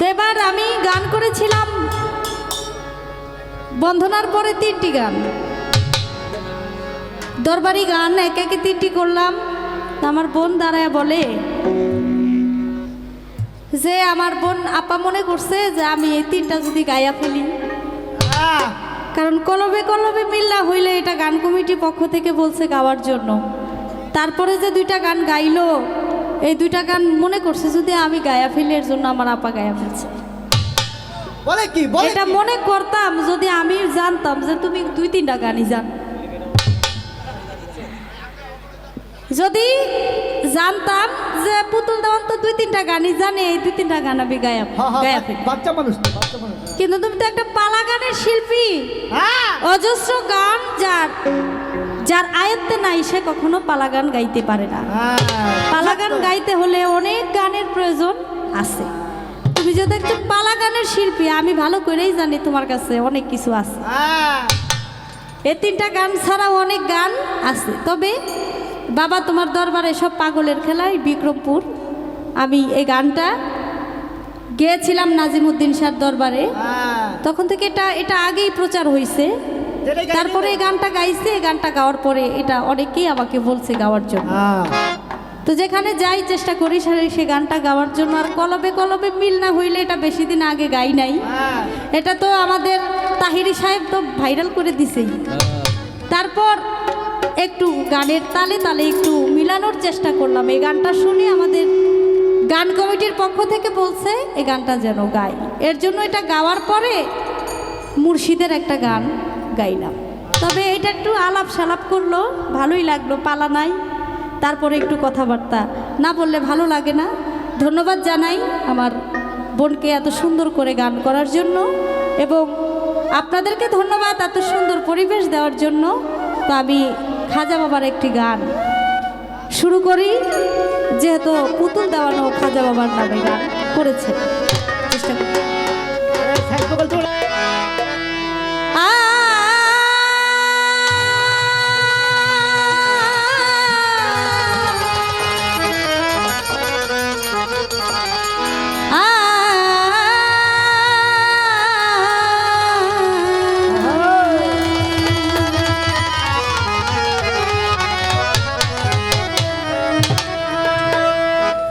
তো এবার আমি গান করেছিলাম বন্ধনার পরে তিনটি গান। দরবারি গান এক একে তিনটি করলাম। আমার বোন দাঁড়ায় বলে যে আমার বোন আপা মনে করছে যে আমি এই তিনটা যদি গাইয়া ফেলি। কারণ কলবে কলবে মিল্লা হইলে এটা গান কমিটি পক্ষ থেকে বলছে গাওয়ার জন্য। তারপরে যে দুইটা গান গাইলো এই দুইটা গান মনে করছে যদি আমি গায়া ফেলি এর জন্য আমার আপা গায়া ফেলছে। বলে কি? এটা মনে করতাম যদি আমি জানতাম যে তুমি দুই তিনটা গানই জান। যদি জানতাম যে পুতুল দেওয়ান তো দুই তিনটা গানই জানে এই দুই তিনটা গান আমি গায়া গায়া ফেলি। বাচ্চা মানুষ তো, বাচ্চা মানুষ কিন্তু তুমি তো একটা পালা গানের শিল্পী। হ্যাঁ। অজস্র গান যার। যার আয়ত্তে নাই সে কখনো পালা গান গাইতে পারে না। পালা গান গাইতে হলে অনেক গানের প্রয়োজন আছে। তুমি যদি একজন পালা গানের শিল্পী আমি ভালো করেই জানি তোমার কাছে অনেক কিছু আছে। এ তিনটা গান ছাড়াও অনেক গান আছে। তবে বাবা তোমার দরবারে সব পাগলের খেলায় বিক্রমপুর। আমি এই গানটা গেয়েছিলাম নাজিমুদ্দিন শাহ দরবারে। হ্যাঁ। তখন থেকে এটা এটা আগেই প্রচার হয়েছে তারপরে এই গানটা গাইছে এই গানটা গাওয়ার পরে এটা অনেকেই আমাকে বলছে গাওয়ার জন্য। হ্যাঁ। তো যেখানে যাই চেষ্টা করি সে- সে গানটা গাওয়ার জন্য আর কলবে কলবে মিল না হইলে এটা বেশি দিন আগে গাই নাই। হ্যাঁ। এটা তো আমাদের তাহিরি সাহেব তো ভাইরাল করে দিছেই। তারপর একটু গানের তালে তালে একটু মিলানোর চেষ্টা করলাম। এই গানটা শুনে আমাদের গান কমিটির পক্ষ থেকে বলছে এই গানটা যেন গাই। এর জন্য এটা গাওয়ার পরে মুর্শিদের একটা গান। গাইলাম তবে এটা একটু আলাপ সালাপ করল, ভালোই লাগল, পালা নাই। তারপরে একটু কথাবার্তা। না বললে ভালো লাগে না। ধন্যবাদ জানাই আমার বোনকে এত সুন্দর করে গান করার জন্য। এবং আপনাদেরকে ধন্যবাদ এত সুন্দর পরিবেশ দেওয়ার জন্য। তো আমি খাজা বাবার একটি গান শুরু করি। যেহেতু পুতুল দেওয়ানো খাজা বাবার নামে গান করেছে। চেষ্টা করি।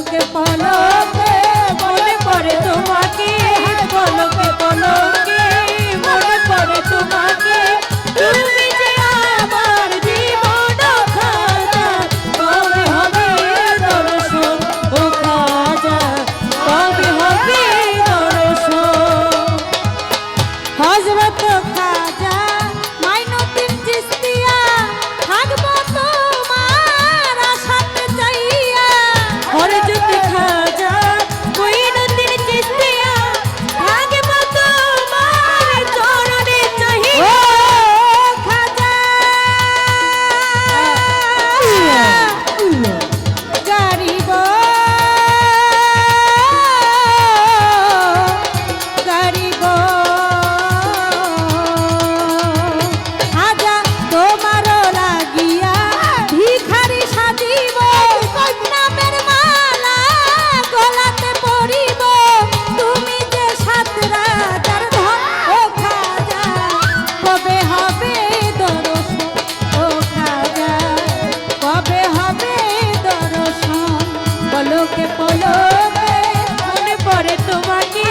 লোকে পালা। পলকে মনে পড়ে তোমাকে